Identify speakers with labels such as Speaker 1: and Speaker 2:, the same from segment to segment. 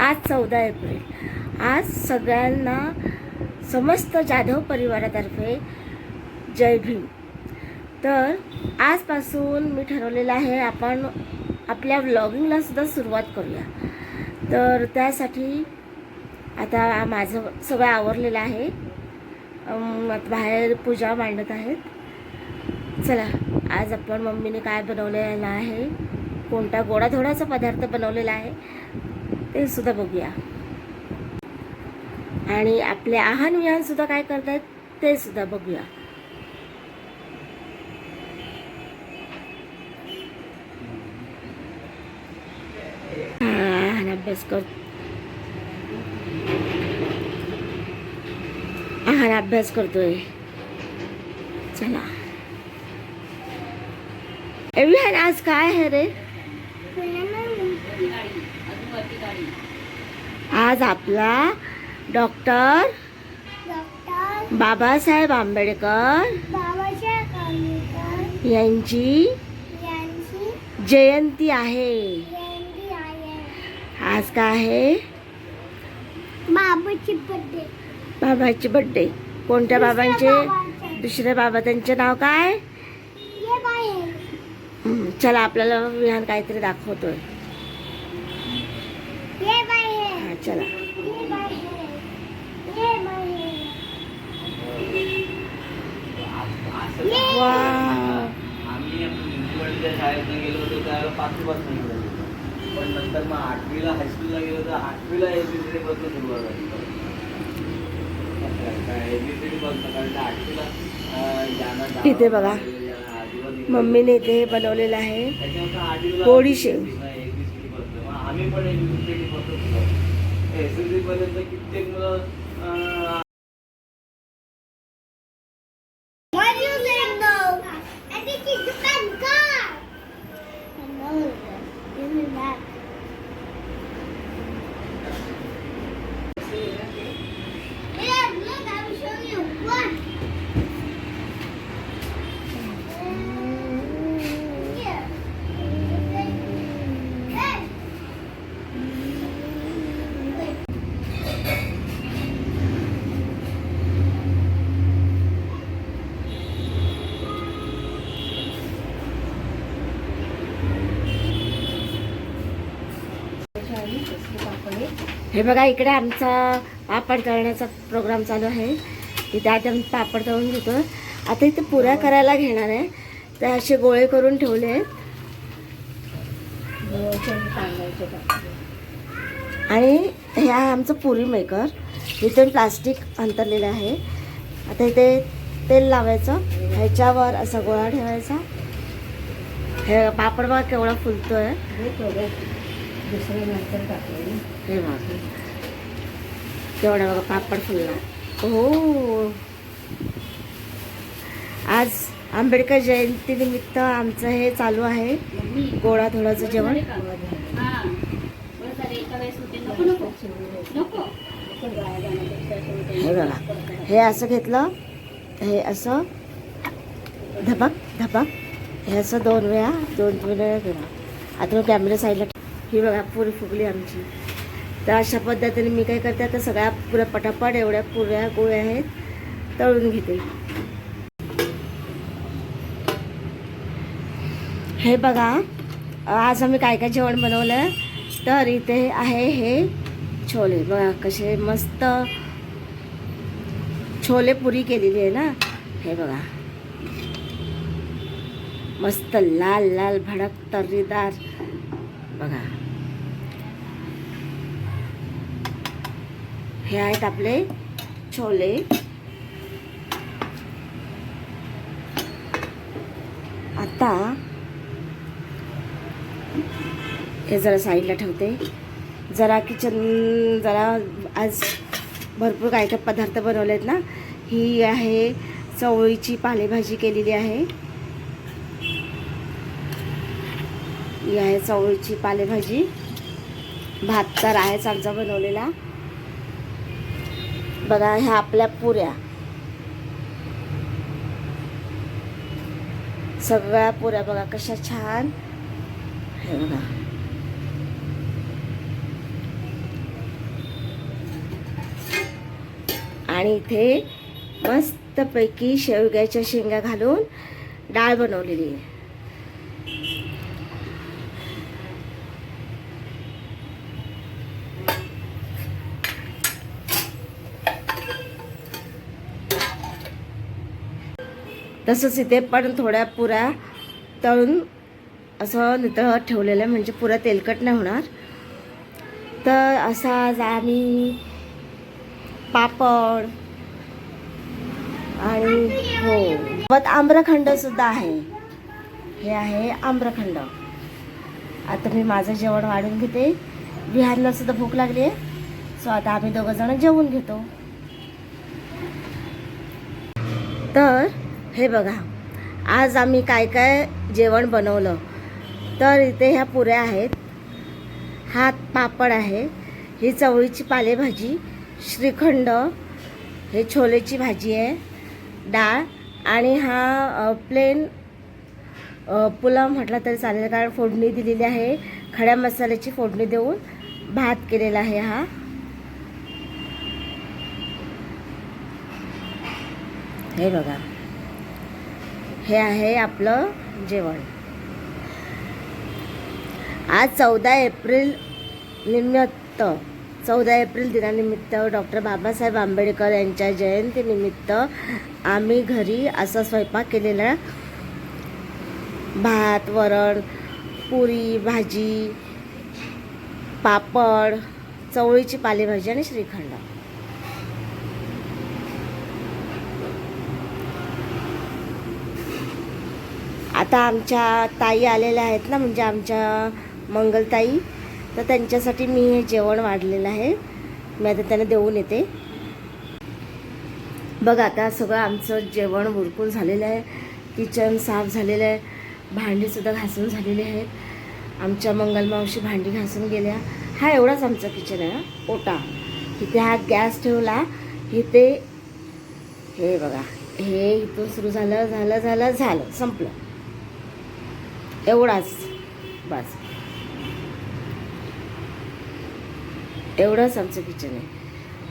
Speaker 1: आज चौदा एप्रिल. आज सगळ्यांना समस्त जाधव परिवारातर्फे जय भीम. तर आजपासून मी ठरवलेलं आहे आपण आपल्या व्लॉगिंगला सुद्धा सुरुवात करूया. तर त्यासाठी आता माझं सगळं आवरलेलं आहे. बाहेर पूजा मांडत आहेत. चला आज आपण मम्मीने काय बनवलेलं आहे कोणता गोडाधोडाचा पदार्थ बनवलेला आहे ते सुद्धा बघूया. आणि आपले आहान विहान सुद्धा काय करतात ते सुद्धा बघूया. हा, आहान अभ्यास कर. आहान अभ्यास करतोय. चला. ए, आज काय आहे रे? आज आपला डॉक्टर
Speaker 2: डॉक्टर
Speaker 1: बाबासाहेब आंबेडकर यांची जयंती आहे.
Speaker 2: जयंती आहे.
Speaker 1: आज काय आहे?
Speaker 2: बाबाची बर्थडे
Speaker 1: बाबाची बड्डे कोणत्या बाबांचे? दुसरे बाबा त्यांचे नाव काय? चला आपल्याला विहान काहीतरी दाखवतोय
Speaker 2: ये बाहेर
Speaker 1: हा चला
Speaker 2: ये बाहेर ये बाहेर ये
Speaker 1: वा
Speaker 3: आम्ही म्युन्सिपाल्टीच्या शाळेत गेलो होतो त्यावेळेला पाचवी पासून गेलो पण नंतर मग आठवीला हायस्कूलला गेलो तर आठवीला एबीसीडी पासून सुरुवात झाली एबीसीडी पासून कारण त्या आठवीला अं, ज्ञाना डावा
Speaker 1: इथे बघा.
Speaker 3: ज्ञाना आजोबा दिले.
Speaker 1: मम्मीने इथे हे बनवलेलं आहे
Speaker 3: त्याच्यानंतर आठवीला
Speaker 1: गोडी शेव.
Speaker 3: ABCD पासून. मग आम्ही पण एबीसीडी पासून एसएससी पर्यंत कित्येक मुलं
Speaker 1: हे बघा इकडे आमचा पापड तळण्याचा प्रोग्राम चालू आहे. इथे आता आम्ही पापड तळून घेतो. आता इथे पुऱ्या करायला घेणार आहे. ते असे गोळे करून ठेवले आहेत. आणि हे आहे आमचं पुरी मेकर इथून प्लास्टिक अंतरलेलं आहे. आता इथे तेल लावायचं. ह्याच्यावर असा गोळा ठेवायचा. हे पापड बघा केवढा? हे केवढा बघा पापड फुलला. हो. आज आंबेडकर जयंती निमित्त आमचं हे चालू आहे. गोळा थोडाचं जेवण. हे. बघा. हे असं घेतलं. हे असं धबक धबक. हे असं दोन वेळा दोन तीन वेळा केलं आता कॅमेरा साईडला. ही बघा पुरी फुगली आमची. तर अशा पद्धतीने मी काय करते आता सगळ्या पुऱ्या पटापट एवढ्या पुऱ्या गोळ्या आहेत तळून घेते. हे बघा आज आम्ही काय काय जेवण बनवलं तर इथे आहे हे छोले. बघा कसे मस्त छोले पुरी केलेली आहे ना? हे बघा. मस्त लाल लाल भडक तर्रीदार. बघा. हे आहेत आपले छोले. आता हे जरा साईडला ठेवते. जरा किचन जरा आज भरपूर काय काय पदार्थ बनवले आहेत ना. ही आहे चवळीची पालेभाजी केलेली आहे. ही आहे चवळीची पालेभाजी. भात तर आहेच आमचा बनवलेला. बघा ह्या आपल्या पुऱ्या. सगळ्या पुऱ्या बघा कशा छान. हे बघा. आणि इथे मस्तपैकी शेवग्याच्या शेंगा घालून डाळ बनवलेली आहे. तसंच इथे पण थोड्या पुऱ्या तळून असं नितळत ठेवलेलं आहे म्हणजे पुऱ्या तेलकट नाही होणार. तर असा आज आम्ही पापड आणि हो. मग आम्रखंडसुद्धा आहे. हे आहे आम्रखंड. आता मी माझं जेवण वाढून घेते. विहारला सुद्धा भूक लागली आहे. सो आता आम्ही दोघंजणं जेवून घेतो. तर हे बघा आज आम्ही काय काय जेवण बनवलं? तर इथे ह्या पुऱ्या आहेत. हा पापड आहे ही चवळीची पालेभाजी श्रीखंड हे छोलेची भाजी आहे डाळ आणि हा प्लेन पुलाव म्हटला तरी चालेल कारण फोडणी दिलेली आहे. खड्या मसाल्याची फोडणी देऊन भात केलेला आहे हा. हे बघा. हे आहे आपलं जेवण. आज चौदा एप्रिल निमित्त चौदा एप्रिल दिनानिमित्त डॉक्टर बाबासाहेब आंबेडकर यांच्या जयंतीनिमित्त आम्ही घरी असा स्वयंपाक केलेला. भात वरण पुरी भाजी पापड चवळीची पालेभाजी आणि श्रीखंड. आता आमच्या ताई आलेल्या आहेत ना म्हणजे आमच्या मंगलताई तर त्यांच्यासाठी मी हे जेवण वाढलेलं आहे. मी आता त्यांना देऊन येते. बघा आता सगळं आमचं जेवण उरकून झालेलं आहे. किचन साफ झालेलं आहे. भांडीसुद्धा घासून झालेली आहेत. आमच्या मंगलमावशी भांडी घासून गेल्या. हा एवढाच आमचा किचन आहे ओटा इथे हा गॅस ठेवला. इथे हे बघा हे इथून सुरू झालं झालं झालं झालं संपलं. एवढाच. बस. एवढंच आमचं किचन आहे.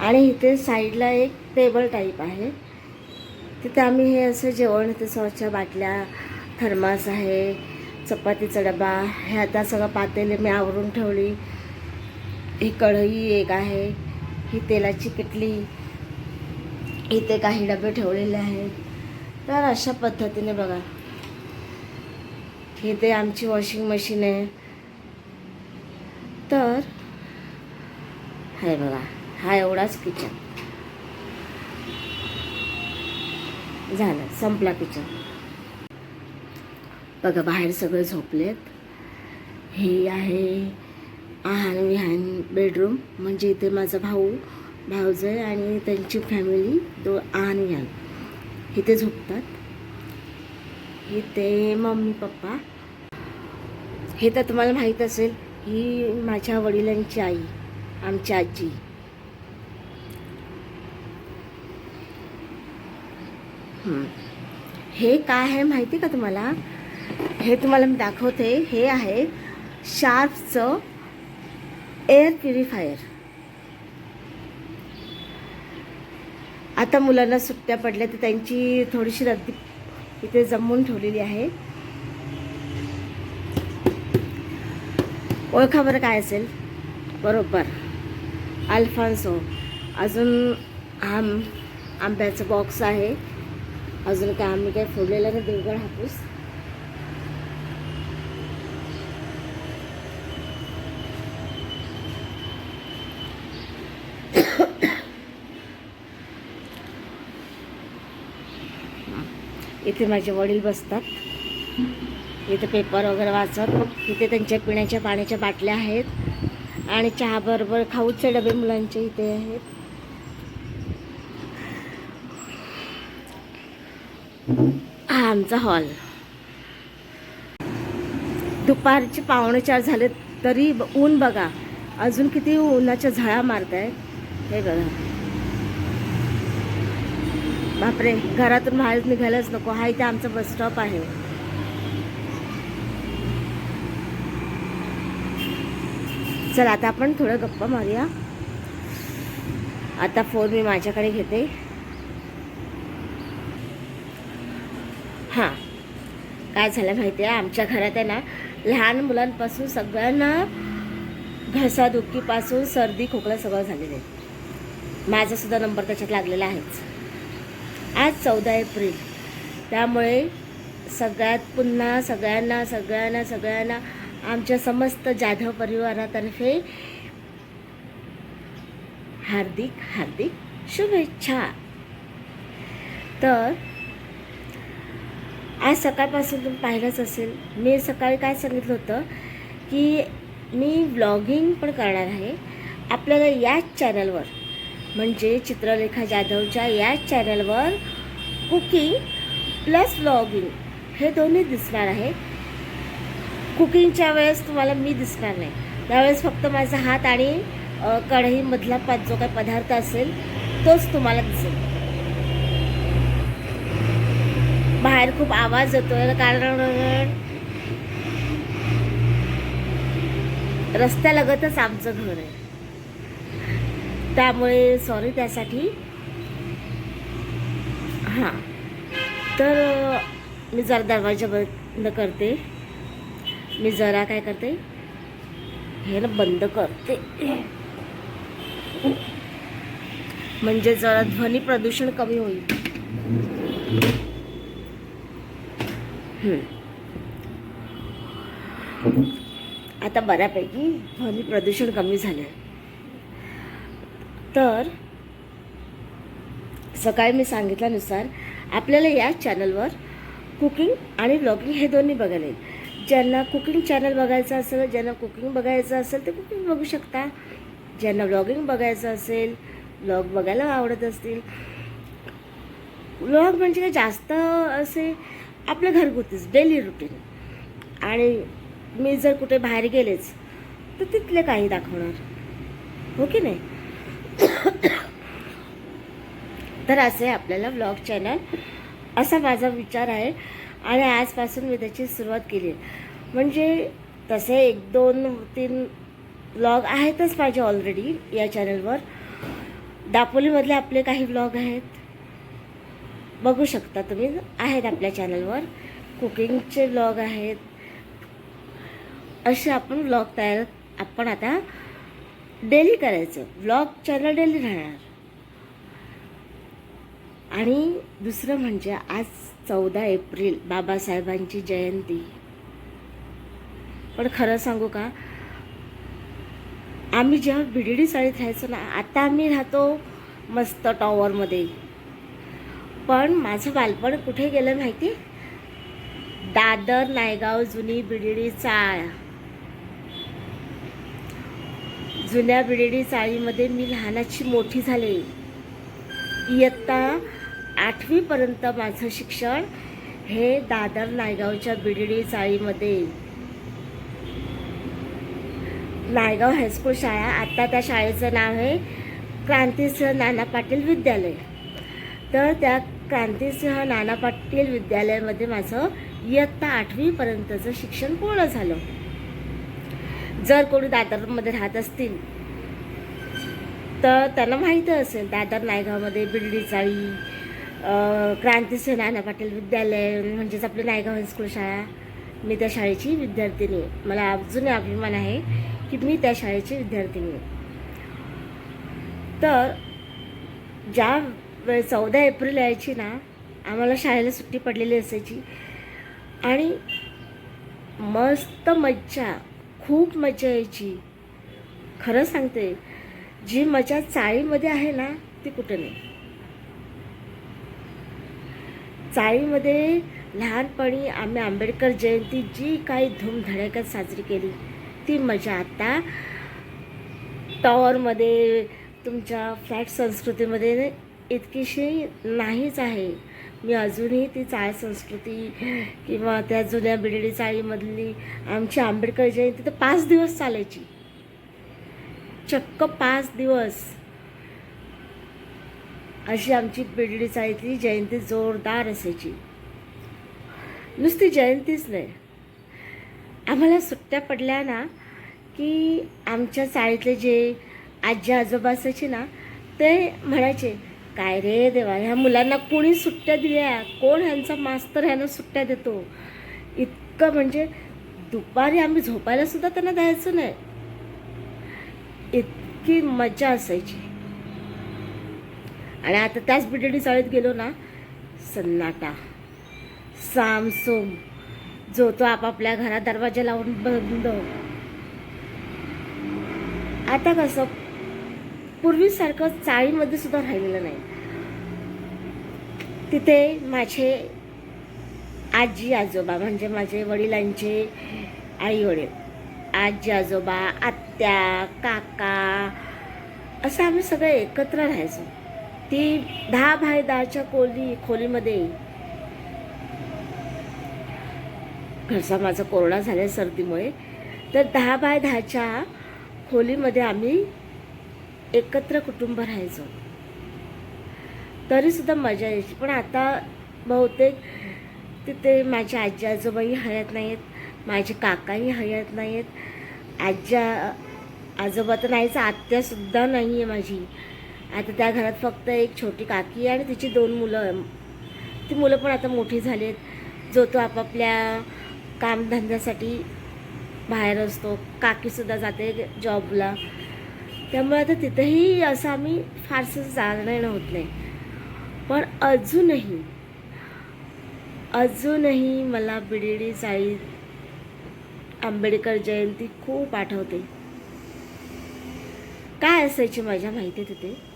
Speaker 1: आणि इथे साईडला एक टेबल टाईप आहे. तिथे आम्ही हे असं जेवण इथे सॉसच्या बाटल्या थर्मास आहे चपातीचा डबा हे आता सगळं पातेले मी आवरून ठेवली. ही कढई एक आहे ही तेलाची किटली इथे काही डबे ठेवलेले आहेत. तर अशा पद्धतीने बघा. इथे आमची वॉशिंग मशीन आहे. तर हाय बघा हा एवढाच किचन झालं संपला किचन बघा बाहेर सगळे झोपलेत. हे आहे आहान विहान बेडरूम म्हणजे इथे माझा भाऊ भाऊजय आणि त्यांची फॅमिली दो आहान विहान. इथे झोपतात. इथे मम्मी पप्पा हे तर तुम्हाला माहीत असेल ही माझ्या वडिलांची आई आमची आजी. हे काय आहे माहिती का तुम्हाला? हे तुम्हाला मी दाखवते. हे आहे शार्पचं एअर प्युरिफायर आता मुलांना सुट्ट्या पडल्या तर त्यांची थोडीशी रद्दी इथे जमवून ठेवलेली आहे. ओळखा बरं काय असेल? बरोबर. अल्फान्सो. अजून आम आंब्याचं बॉक्स आहे. अजून काय आम्ही काय फोडलेलं नाही देवगड हापूस? इथे माझे वडील बसतात. इथे पेपर वगैरे वाचत. इथे त्यांच्या पिण्याच्या पाण्याच्या बाटल्या आहेत. आणि चहाबरोबर खाऊचे डबे मुलांचे इथे आहेत. हा आमचा हॉल. दुपारचे पावणे चार झाले तरी ब- ऊन बघा. अजून किती उन्हाच्या झळा मारत आहेत हे बघा. बापरे घरातून बाहेर निघायलाच नको. हा इथे आमचा बस स्टॉप आहे. चला आता आपण थोडं गप्पा मारूया. आता फोन मी माझ्याकडे घेते. हां. काय झालं माहिती आहे आमच्या घरात आहे ना लहान मुलांपासून सगळ्यांना घसादुखीपासून सर्दी खोकला सगळं झालेलं आहे. माझासुद्धा नंबर त्याच्यात लागलेला आहेच आज चौदा एप्रिल. त्यामुळे सगळ्यात पुन्हा सगळ्यांना सगळ्यांना सगळ्यांना आमच्या समस्त जाधव परिवारातर्फे हार्दिक हार्दिक शुभेच्छा. तर आज सकाळपासून तुम्ही पाहिलंच असेल. मी सकाळी काय सांगितलं होतं की मी व्लॉगिंग पण करणार आहे. आपल्याला याच चॅनलवर म्हणजे चित्रलेखा जाधवच्या याच चॅनलवर कुकिंग प्लस व्लॉगिंग हे दोन्ही दिसणार आहे. कुकिंगच्या वेळेस तुम्हाला मी दिसणार नाही. त्यावेळेस फक्त माझा हात आणि कढईमधला पाच जो काही पदार्थ असेल तोच तुम्हाला दिसेल. बाहेर खूप आवाज येतोय कारण रस्त्यालगतच आमचं घर आहे. त्यामुळे सॉरी त्यासाठी. हां. तर मी जरा दरवाजा बंद करते. मी जरा काय करते हे ना बंद करते. म्हणजे जरा ध्वनी प्रदूषण कमी होईल. आता बऱ्यापैकी ध्वनी प्रदूषण कमी झालं तर सकाळी मी सांगितल्यानुसार आपल्याला या चॅनलवर कुकिंग आणि ब्लॉगिंग हे दोन्ही बघायला येईल. ज्यांना कुकिंग चॅनल बघायचं असेल ज्यांना कुकिंग बघायचं असेल ते कुकिंग बघू शकता. ज्यांना ब्लॉगिंग बघायचं असेल ब्लॉग बघायला आवडत असतील. ब्लॉग म्हणजे काय? जास्त असे आपल्या घरगुतीच डेली रुटीन आणि मी जर कुठे बाहेर गेलेच तर तिथले काही दाखवणार. हो की नाही? तर असे आपल्याला ब्लॉग चॅनल असा माझा विचार आहे. आणि आजपासून मी त्याची सुरुवात केली. म्हणजे तसे एक दोन तीन ब्लॉग आहेतच माझे ऑलरेडी या चॅनलवर दापोलीमधले आपले काही ब्लॉग आहेत. बघू शकता तुम्ही आहेत आपल्या चॅनलवर कुकिंगचे ब्लॉग आहेत. असे आपण ब्लॉग तयार आपण आता डेली करायचं. ब्लॉग चॅनल डेली राहणार. आणि दुसरं म्हणजे आज चौदा एप्रिल बाबासाहेबांची जयंती. पण खरं सांगू का? आम्ही जेव्हा बिडीडी चाळीत राहायचो ना आता आम्ही राहतो मस्त टॉवरमध्ये. पण माझं बालपण कुठे गेलं माहिती? दादर नायगाव जुनी बिडीडी चाळ. जुन्या बिडीडी चाळीमध्ये मी लहानाची मोठी झाले. इयत्ता आठवीपर्यंत माझं शिक्षण हे दादर नायगावच्या बिडडी चाळीमध्ये नायगाव हायस्कूल शाळा आत्ता त्या शाळेचं नाव आहे क्रांतीसिंह नाना पाटील विद्यालय. तर त्या क्रांतीसिंह नाना पाटील विद्यालयामध्ये माझं इयत्ता आठवीपर्यंतचं शिक्षण पूर्ण झालं. जर कोणी दादरमध्ये राहत असतील तर त्यांना माहीत असेल दादर नायगावमध्ये बिल्डी चाळी अं, नाना पाटील विद्यालय म्हणजेच आपली नायगाव हायस्कूल शाळा मी त्या शाळेची विद्यार्थिनी मला अजूनही अभिमान आहे की मी त्या शाळेची विद्यार्थिनी तर ज्या वेळ चौदा एप्रिल यायची ना आम्हाला शाळेला सुट्टी पडलेली असायची. आणि मस्त मज्जा खूप मजा यायची. खरं सांगते जी मजा चाळीमध्ये आहे ना ती कुठं नाही. चाळीमध्ये लहानपणी आम्ही आंबेडकर जयंती जी काही धूमधडाक्यात साजरी केली ती मजा आता टॉवरमध्ये तुमच्या फ्लॅट संस्कृतीमध्ये इतकीशी नाहीच आहे. मी अजूनही ती चाळ संस्कृती किंवा त्या जुन्या बिडडी चाळीमधली आमची आंबेडकर जयंती तर पाच दिवस चालायची. चक्क पाच दिवस. अशी आमची पिढडी चाळीतली जयंती जोरदार असायची. नुसती जयंतीच नाही. आम्हाला सुट्ट्या पडल्या ना की आमच्या चाळीतले जे आजी आजोबा असायचे ना ते म्हणायचे काय रे देवा ह्या मुलांना कोणी सुट्ट्या दिल्या? कोण ह्यांचा मास्तर ह्यांना सुट्ट्या देतो? इतकं म्हणजे दुपारी आम्ही झोपायला सुद्धा त्यांना द्यायचं नाही. इतकी मजा असायची. आणि आता त्याच बिटेडी चाळीत गेलो ना सन्नाटा. सामसोम. जो तो आपापल्या घरात दरवाजा लावून बंद. आता कसं पूर्वीसारखं चाळीमध्ये सुद्धा राहिलेलं नाही. तिथे माझे आजी आजोबा म्हणजे माझे वडिलांचे आई वडील आजी आजोबा आत्या काका असं आम्ही सगळे एकत्र राहायचो. ती दहा बाय दहाच्या खोली खोलीमध्ये घरचा माझा कोरोना झाल्या सर्दीमुळे. तर दहा बाय दहाच्या खोलीमध्ये आम्ही एकत्र कुटुंब राहायचो. तरीसुद्धा मजा यायची. पण आता बहुतेक तिथे माझे आजी आजोबाही हयात नाहीत माझे काकाही हयात नाहीत आज्या आजोबा तर नाहीच आत्यासुद्धा नाही आहे माझी. आता त्या घरात फक्त एक छोटी काकी आहे आणि तिची दोन मुलं ती मुलं पण आता मोठी झाली आहेत जो तो आपापल्या कामधंद्यासाठी बाहेर असतो. काकीसुद्धा जाते जॉबला. त्यामुळे आता तिथंही असं आम्ही फारसं जाणं येणं होत नाही. पण अजूनही अजूनही मला बिडेडी साई आंबेडकर जयंती खूप आठवते. काय असायची माझ्या माहिती आहे तिथे?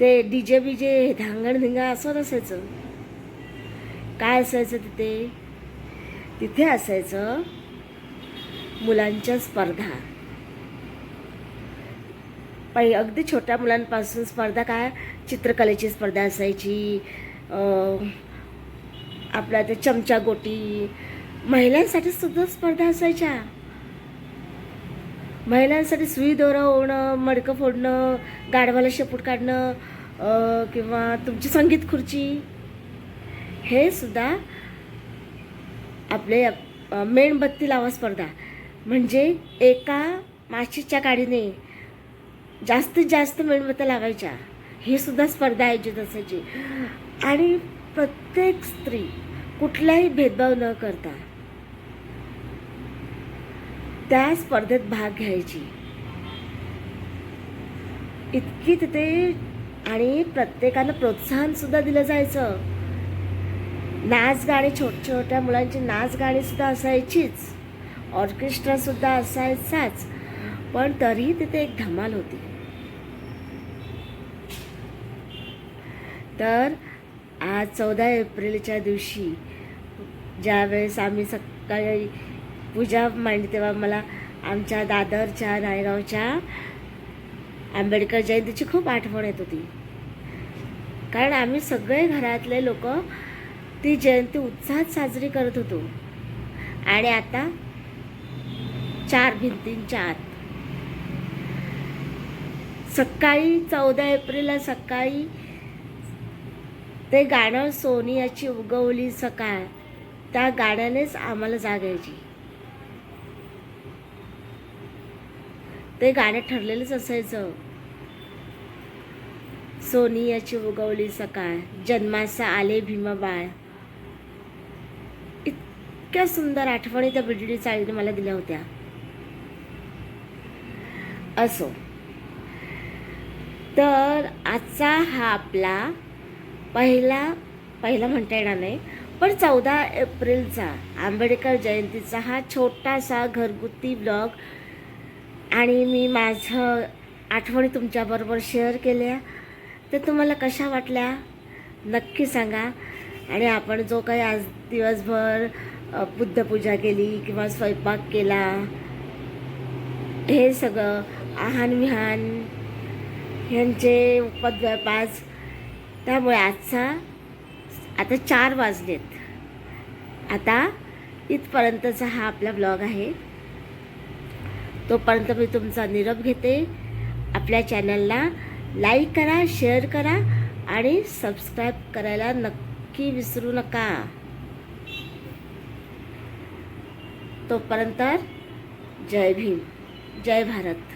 Speaker 1: ते डी जे बीजे धांगणधिंगा असं नसायचं काय असायचं तिथे? तिथे असायचं मुलांच्या स्पर्धा. पै अगदी छोट्या मुलांपासून स्पर्धा काय? चित्रकलेची स्पर्धा असायची आपल्या ते चमचा गोटी. महिलांसाठी सुद्धा स्पर्धा असायच्या. महिलांसाठी सुई दोरा होणं मडकं फोडणं गाढवाला शेपूट काढणं किंवा तुमची संगीत खुर्ची हे सुद्धा आपले मेणबत्ती लावा स्पर्धा. म्हणजे एका माशीच्या काडीने जास्तीत जास्त मेणबत्त्या लावायच्या. ही सुद्धा स्पर्धा आयोजित असायची. आणि प्रत्येक स्त्री कुठलाही भेदभाव न करता त्या स्पर्धेत भाग घ्यायची. इतकी तिथे आणि प्रत्येकानं प्रोत्साहन सुद्धा दिलं जायचं. नाच गाणी छोट छोट्या मुलांची नाच गाणी सुद्धा असायचीच. ऑर्केस्ट्रा सुद्धा असायचाच. पण तरीही तिथे एक धमाल होती. तर आज चौदा एप्रिलच्या दिवशी ज्यावेळेस आम्ही सकाळी पूजा मांडली तेव्हा मला आमच्या दादरच्या नायगावच्या आंबेडकर जयंतीची खूप आठवण येत होती. कारण आम्ही सगळे घरातले लोक ती जयंती उत्साहात साजरी करत होतो. आणि आता चार भिंतींच्या आत. सकाळी चौदा एप्रिलला सकाळी ते गाणं सोनियाची उगवली सकाळ त्या गाण्यानेच आम्हाला जाग ते गाणं ठरलेलंच असायचं. सोनियाची उगवली सकाळ जन्माचा आले भीमाबाळ इतक्या सुंदर आठवणी त्या बिडडी चाळीने मला दिल्या होत्या. असो. तर आजचा हा आपला पहिला पहिला म्हणता येणार नाही पण चौदा एप्रिलचा आंबेडकर जयंतीचा हा छोटासा घरगुती ब्लॉग आणि मी माझं आठवणी तुमच्याबरोबर शेअर केल्या. तर तुम्हाला कशा वाटल्या? नक्की सांगा. आणि आपण जो काही आज दिवसभर बुद्धपूजा केली किंवा स्वयंपाक केला हे सगळं आहान विहान ह्यांचे उपद्व्यापास त्यामुळे आजचा आता चार वाजलेत. आता इथपर्यंतचा हा आपला ब्लॉग आहे. तोपर्यंत मी तुमचा निरोप घेते. आपल्या चॅनलला लाईक करा शेअर करा आणि सबस्क्राईब करायला नक्की विसरू नका. तोपर्यंत जय भीम जय भारत.